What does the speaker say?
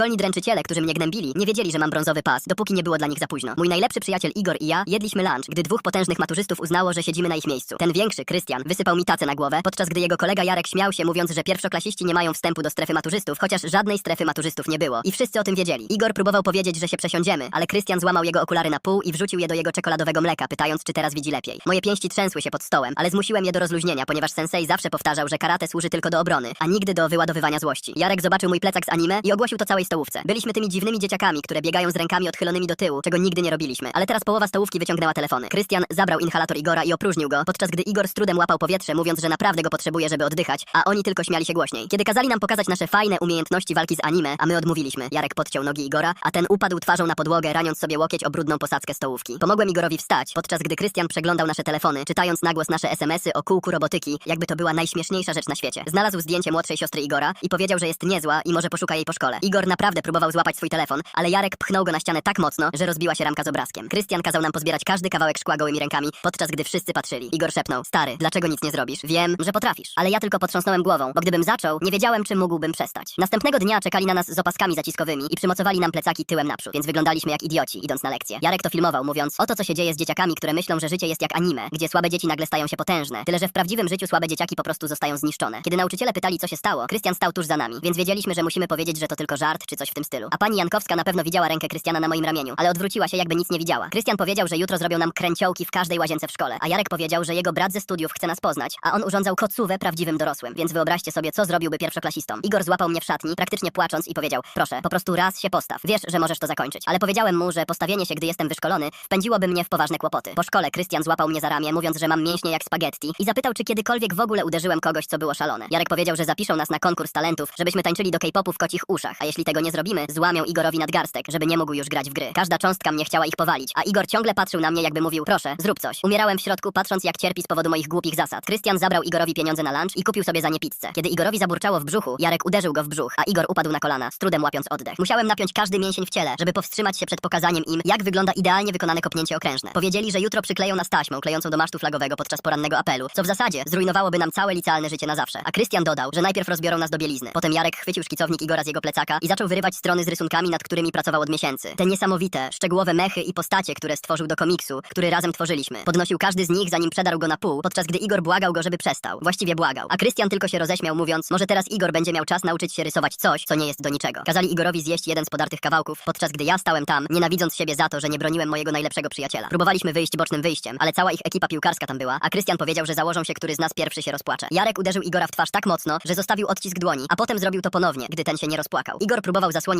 Szkolni dręczyciele, którzy mnie gnębili, nie wiedzieli, że mam brązowy pas, dopóki nie było dla nich za późno. Mój najlepszy przyjaciel Igor i ja jedliśmy lunch, gdy dwóch potężnych maturzystów uznało, że siedzimy na ich miejscu. Ten większy, Krystian, wysypał mi tacę na głowę, podczas gdy jego kolega Jarek śmiał się, mówiąc, że pierwszoklasiści nie mają wstępu do strefy maturzystów, chociaż żadnej strefy maturzystów nie było. I wszyscy o tym wiedzieli. Igor próbował powiedzieć, że się przesiądziemy, ale Krystian złamał jego okulary na pół i wrzucił je do jego czekoladowego mleka, pytając, czy teraz widzi lepiej. Moje pięści trzęsły się pod stołem, ale zmusiłem je do rozluźnienia, ponieważ sensei zawsze powtarzał, że karate służy tylko do obrony, a nigdy do wyładowywania złości. Jarek zobaczył mój plecak z anime i ogłosił to całej stołówce. Byliśmy tymi dziwnymi dzieciakami, które biegają z rękami odchylonymi do tyłu, czego nigdy nie robiliśmy. Ale teraz połowa stołówki wyciągnęła telefony. Krystian zabrał inhalator Igora i opróżnił go, podczas gdy Igor z trudem łapał powietrze, mówiąc, że naprawdę go potrzebuje, żeby oddychać, a oni tylko śmiali się głośniej. Kiedy kazali nam pokazać nasze fajne umiejętności walki z anime, a my odmówiliśmy, Jarek podciął nogi Igora, a ten upadł twarzą na podłogę, raniąc sobie łokieć o brudną posadzkę stołówki. Pomogłem Igorowi wstać, podczas gdy Krystian przeglądał nasze telefony, czytając na głos nasze SMS-y o kółku robotyki, jakby to była najśmieszniejsza rzecz na świecie. Znalazł zdjęcie młodszej siostry Igora i powiedział, że jest niezła i może poszuka jej po szkole. Igor naprawdę próbował złapać swój telefon, ale Jarek pchnął go na ścianę tak mocno, że rozbiła się ramka z obrazkiem. Krystian kazał nam pozbierać każdy kawałek szkła gołymi rękami, podczas gdy wszyscy patrzyli. Igor szepnął: Stary, dlaczego nic nie zrobisz? Wiem, że potrafisz. Ale ja tylko potrząsnąłem głową, bo gdybym zaczął, nie wiedziałem, czy mógłbym przestać. Następnego dnia czekali na nas z opaskami zaciskowymi i przymocowali nam plecaki tyłem naprzód, więc wyglądaliśmy jak idioci, idąc na lekcję. Jarek to filmował, mówiąc: Oto co się dzieje z dzieciakami, które myślą, że życie jest jak anime, gdzie słabe dzieci nagle stają się potężne. Tyle, że w prawdziwym życiu słabe dzieciaki po prostu zostają zniszczone. Kiedy nauczyciele pytali, co się stało, Krystian stał tuż za nami, więc wiedzieliśmy, że musimy powiedzieć, że to tylko żart czy coś w tym stylu. A pani Jankowska na pewno widziała rękę Krystiana na moim ramieniu, ale odwróciła się, jakby nic nie widziała. Krystian powiedział, że jutro zrobią nam kręciołki w każdej łazience w szkole, a Jarek powiedział, że jego brat ze studiów chce nas poznać, a on urządzał kocówę prawdziwym dorosłym, więc wyobraźcie sobie, co zrobiłby pierwszoklasistom. Igor złapał mnie w szatni, praktycznie płacząc i powiedział, proszę, po prostu raz się postaw. Wiesz, że możesz to zakończyć. Ale powiedziałem mu, że postawienie się, gdy jestem wyszkolony, wpędziłoby mnie w poważne kłopoty. Po szkole Krystian złapał mnie za ramię, mówiąc, że mam mięśnie jak spaghetti i zapytał, czy kiedykolwiek w ogóle uderzyłem kogoś, co było szalone. Jarek powiedział, że zapiszą nas na konkurs talentów, żebyśmy tańczyli do K-popu w kocich uszach, a jeśli tego nie zrobimy, złamią Igorowi nadgarstek, żeby nie mógł już grać w gry. Każda cząstka mnie chciała ich powalić, a Igor ciągle patrzył na mnie, jakby mówił, proszę, zrób coś. Umierałem w środku, patrząc jak cierpi z powodu moich głupich zasad. Krystian zabrał Igorowi pieniądze na lunch i kupił sobie za nie pizzę. Kiedy Igorowi zaburczało w brzuchu, Jarek uderzył go w brzuch, a Igor upadł na kolana, z trudem łapiąc oddech. Musiałem napiąć każdy mięsień w ciele, żeby powstrzymać się przed pokazaniem im, jak wygląda idealnie wykonane kopnięcie okrężne. Powiedzieli, że jutro przykleją nas taśmą klejącą do masztu flagowego podczas porannego apelu, co w zasadzie zrujnowałoby nam całe licealne życie na zawsze. A Krystian dodał, że najpierw rozbiorą nas do bielizny. Potem Jarek chwycił szkicownik Igora z jego plecaka i zaczął wyrywać strony z rysunkami, nad którymi pracował od miesięcy. Te niesamowite, szczegółowe mechy i postacie, które stworzył do komiksu, który razem tworzyliśmy. Podnosił każdy z nich, zanim przedarł go na pół, podczas gdy Igor błagał go, żeby przestał. Właściwie błagał. A Krystian tylko się roześmiał, mówiąc, może teraz Igor będzie miał czas nauczyć się rysować coś, co nie jest do niczego. Kazali Igorowi zjeść jeden z podartych kawałków, podczas gdy ja stałem tam, nienawidząc siebie za to, że nie broniłem mojego najlepszego przyjaciela. Próbowaliśmy wyjść bocznym wyjściem, ale cała ich ekipa piłkarska tam była, a Krystian powiedział, że założą się, który z nas pierwszy się rozpłacze. Jarek uderzył Igora w twarz tak mocno, że zostawił odcisk dłoni, a potem zrobił to ponownie, gdy ten się nie rozpłakał. Igor próbował zasłonić